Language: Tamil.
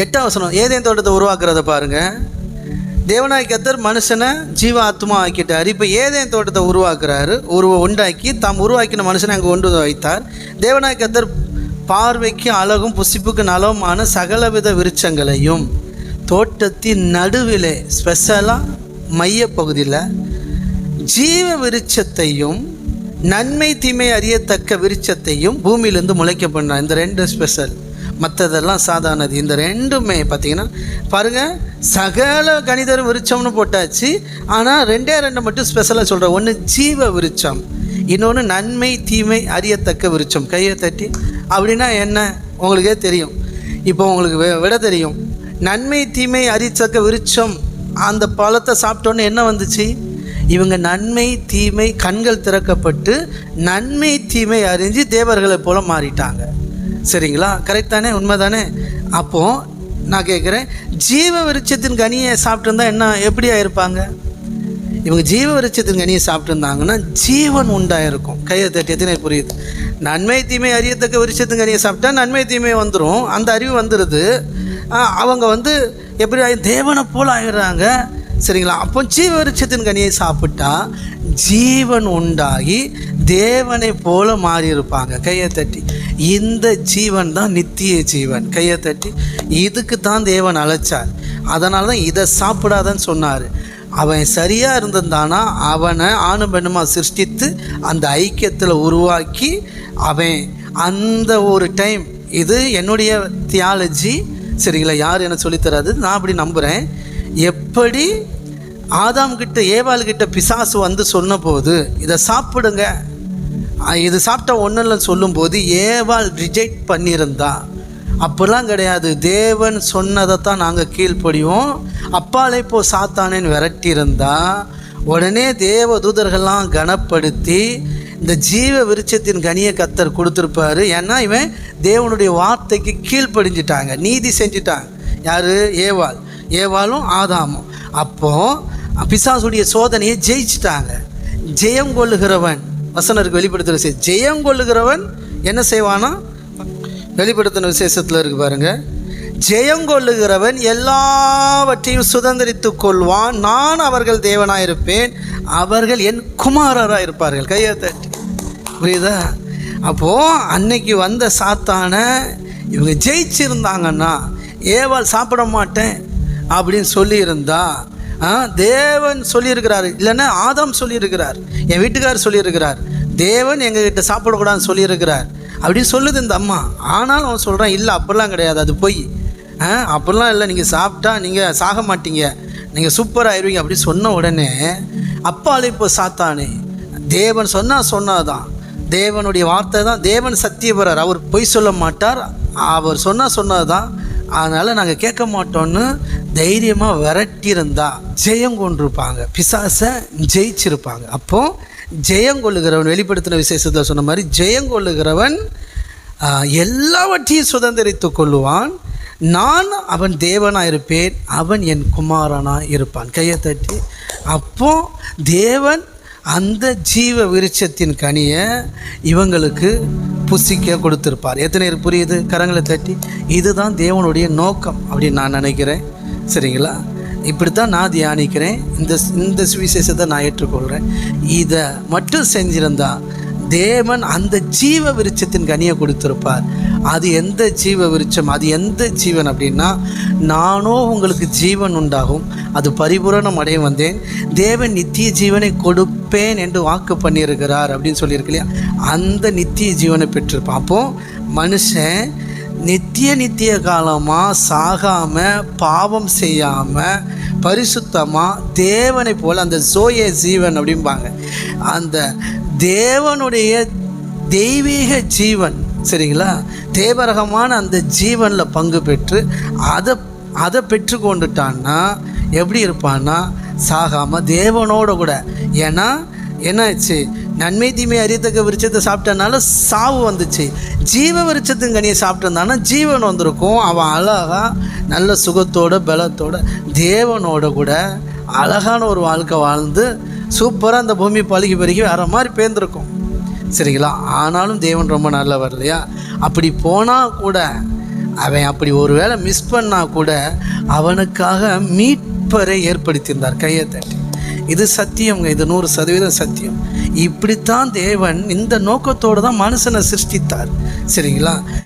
எட்டாம் வசனம் ஏதேன் தோட்டத்தை உருவாக்குறத பாருங்க. தேவனாய் கத்தர் மனுஷனை ஜீவ ஆத்மா ஆக்கிட்டார். இப்போ ஏதேன் தோட்டத்தை உருவாக்குறாரு உருவ உண்டாக்கி தாம் உருவாக்கின மனுஷனை அங்கே கொண்டு வைத்தார். தேவனாய் கத்தர் பார்வைக்கு அழகும் புசிப்புக்கு நலவுமான சகலவித விருட்சங்களையும் தோட்டத்தின் நடுவிலே ஸ்பெஷலாக மையப்பகுதியில் ஜீவ விருட்சத்தையும் நன்மை தீமை அறியத்தக்க விருட்சத்தையும் பூமியிலேருந்து முளைக்க பண்ணார் இந்த ரெண்டு ஸ்பெஷல். மற்றதெல்லாம் சாதாரணது. இந்த ரெண்டுமே பார்த்தீங்கன்னா பாருங்கள் சகல கணிதர் விருச்சம்னு போட்டாச்சு. ஆனால் ரெண்டே ரெண்டு மட்டும் ஸ்பெஷலாக சொல்கிறேன் ஒன்று ஜீவ விருச்சம் இன்னொன்று நன்மை தீமை அறியத்தக்க விருச்சம். கையை தட்டி அப்படின்னா என்ன? உங்களுக்கே தெரியும். இப்போ உங்களுக்கு விட தெரியும். நன்மை தீமை அறியத்தக்க விருச்சம் அந்த பழத்தை சாப்பிட்டோன்னே என்ன வந்துச்சு? இவங்க நன்மை தீமை கண்கள் திறக்கப்பட்டு நன்மை தீமை அறிஞ்சு தேவர்களைப் போல மாறிட்டாங்க. சரிங்களா? கரெக்ட் தானே உண்மை தானே அப்போது நான் கேட்குறேன் ஜீவ விருட்சத்தின் கனியை சாப்பிட்டுருந்தா என்ன எப்படி இருப்பாங்க இவங்க ஜீவ விருட்சத்தின் கனியை சாப்பிட்டுருந்தாங்கன்னா ஜீவன் உண்டாயிருக்கும். கையை தட்டி எத்தனை புரியுது? நன்மை தீமை அறியத்தக்க விருட்சத்தின் கனியை சாப்பிட்டா நன்மை தீமை வந்துடும் அந்த அறிவு வந்துடுது அவங்க வந்து எப்படி தேவனை போல் ஆகிடுறாங்க சரிங்களா? அப்போ ஜீவ விருட்சத்தின் கனியை சாப்பிட்டா ஜீவன் உண்டாகி தேவனை போல மாறி இருப்பாங்க கையை தட்டி. இந்த ஜீவன் தான் நித்திய ஜீவன் கையை தட்டி. இதுக்கு தான் தேவன் அழைச்சார். அதனால தான் இதை சாப்பிடாதன்னு சொன்னார். அவன் சரியாக இருந்திருந்தானா அவனை ஆணும் பெண்ணுமா சிருஷ்டித்து அந்த ஐக்கியத்தில் உருவாக்கி அவன் அந்த ஒரு டைம் இது என்னுடைய தியாலஜி சரிங்களா யார் என்ன சொல்லித்தராது நான் அப்படி நம்புகிறேன் எப்படி ஆதாம் கிட்ட ஏவாள் கிட்ட பிசாசு வந்து சொன்னபோது இதை சாப்பிடுங்க இது சாப்பிட்ட ஒன்றும் இல்லைன்னு சொல்லும்போது ஏவாள் ரிஜெக்ட் பண்ணியிருந்தா? அப்படிலாம் கிடையாது. தேவன் சொன்னதை தான் நாங்கள் கீழ்ப்படிவோம். அப்பாலே போ சாத்தானேன்னு விரட்டியிருந்தா உடனே தேவ தூதர்கள்லாம் கனப்படுத்தி இந்த ஜீவ விருட்சத்தின் கனியை கத்தர் கொடுத்துருப்பாரு. ஏன்னா இவன் தேவனுடைய வார்த்தைக்கு கீழ்ப்படிஞ்சிட்டாங்க. நீதி செஞ்சிட்டாங்க. யார்? ஏவாள். ஏவாளும் ஆதாமும். அப்போது பிசாசுடைய சோதனையை ஜெயிச்சிட்டாங்க. ஜெயம் கொள்ளுகிறவன். வசனருக்கு வெளிப்படுத்துகிற விஷயம். ஜெயம் கொள்ளுகிறவன் என்ன செய்வானா? வெளிப்படுத்தின விசேஷத்தில் இருக்கு பாருங்க. ஜெயம் கொள்ளுகிறவன் எல்லாவற்றையும் சுதந்திரித்து கொள்வான். நான் அவர்கள் தேவனாயிருப்பேன். அவர்கள் என் குமாரராக இருப்பார்கள். கையை தட்டி புரியுதா? அப்போது அன்னைக்கு வந்த சாத்தானை இவங்க ஜெயிச்சிருந்தாங்கன்னா ஏவாள் சாப்பிட மாட்டேன் அப்படின்னு சொல்லியிருந்தா தேவன் சொல்லியிருக்கிறார். இல்லைன்னா ஆதாம் சொல்லியிருக்கிறார். என் வீட்டுக்காரர் சொல்லியிருக்கிறார். தேவன் எங்ககிட்ட சாப்பிடக்கூடாதுன்னு சொல்லியிருக்கிறார். அப்படின்னு சொல்லுது இந்த அம்மா. ஆனாலும் அவன் சொல்கிறான் இல்லை அப்படிலாம் கிடையாது. அது பொய். ஆ அப்படிலாம் இல்லை. நீங்கள் சாப்பிட்டா நீங்கள் சாக மாட்டீங்க. நீங்கள் சூப்பராக ஆயிடுவீங்க அப்படி சொன்ன உடனே அப்பாலே இப்போ சாத்தானே. தேவன் சொன்னால் சொன்னதான். தேவனுடைய வார்த்தை தான். தேவன் சத்தியபரர் அவர் பொய் சொல்ல மாட்டார். அவர் சொன்னால் சொன்னது தான் அதனால் நாங்கள் கேட்க மாட்டோம்னு தைரியமாக விரட்டியிருந்தா ஜெயம் கொண்டிருப்பாங்க. பிசாசை ஜெயிச்சிருப்பாங்க. அப்போது ஜெயங்கொள்ளுகிறவன் வெளிப்படுத்தின விசேஷத்தில் சொன்ன மாதிரி ஜெயங்கொள்ளுகிறவன் கொள்ளுகிறவன் எல்லாவற்றையும் சுதந்திரித்து கொள்ளுவான். நான் அவன் தேவனாக இருப்பேன் அவன் என் குமாரனாக இருப்பான் கையை தட்டி அப்போ தேவன் அந்த ஜீவ விருட்சத்தின் கனியை இவங்களுக்கு புசிக்க கொடுத்துருப்பார். எத்தனை புரியுது? கரங்களை தட்டி இதுதான் தேவனுடைய நோக்கம் அப்படின்னு நான் நினைக்கிறேன். சரிங்களா? இப்படித்தான் நான் தியானிக்கிறேன். இந்த இந்த சுவிசேஷத்தை நான் ஏற்றுக்கொள்கிறேன் இதை மட்டும் செஞ்சிருந்தா தேவன் அந்த ஜீவ விருட்சத்தின் கனியை கொடுத்துருப்பார். அது எந்த ஜீவ விருட்சம் அது எந்த ஜீவன் அப்படின்னா நானோ உங்களுக்கு ஜீவன் உண்டாகும். அது பரிபூரணம் அடைய வந்தேன். தேவன் நித்திய ஜீவனை கொடுப்பேன் என்று வாக்கு பண்ணியிருக்கிறார் அப்படின்னு சொல்லியிருக்கு இல்லையா? அந்த நித்திய ஜீவனை பெற்றிருப்பான். அப்போது மனுஷன் நித்திய நித்திய காலமாக சாகாமல் பாவம் செய்யாமல் பரிசுத்தமாக தேவனை போல் அந்த சோய ஜீவன் அப்படிம்பாங்க. அந்த தேவனுடைய தெய்வீக ஜீவன் சரிங்களா? தேவரகமான அந்த ஜீவனில் பங்கு பெற்று அதை அதை பெற்று கொண்டுட்டான்னா எப்படி இருப்பான்னா சாகாமல் தேவனோட கூட. ஏன்னா என்னாச்சு? நன்மை தீமை அறியத்தக்க விருட்சத்தை சாப்பிட்டனால சாவு வந்துச்சு. ஜீவ விருட்சத்தின் கனியை சாப்பிட்டிருந்தானா? ஜீவன் வந்திருக்கும். அவன் அழகா நல்ல சுகத்தோட பலத்தோட தேவனோட கூட அழகான ஒரு வாழ்க்கை வாழ்ந்து சூப்பராக அந்த பூமி பழுகி பருகி வர மாதிரி பேர்ந்துருக்கும் சரிங்களா? ஆனாலும் தேவன் ரொம்ப நல்லவர் இல்லையா? அப்படி போனால் கூட அவன் அப்படி ஒரு வேளை மிஸ் பண்ணால் கூட அவனுக்காக மீட்பரை ஏற்படுத்தியிருந்தார் கையை தட்டி. இது சத்தியம்ங்க இது நூறு சதவீதம் சத்தியம். இப்படித்தான் தேவன் இந்த நோக்கத்தோடு தான் மனுஷனை சிருஷ்டித்தார். சரிங்களா?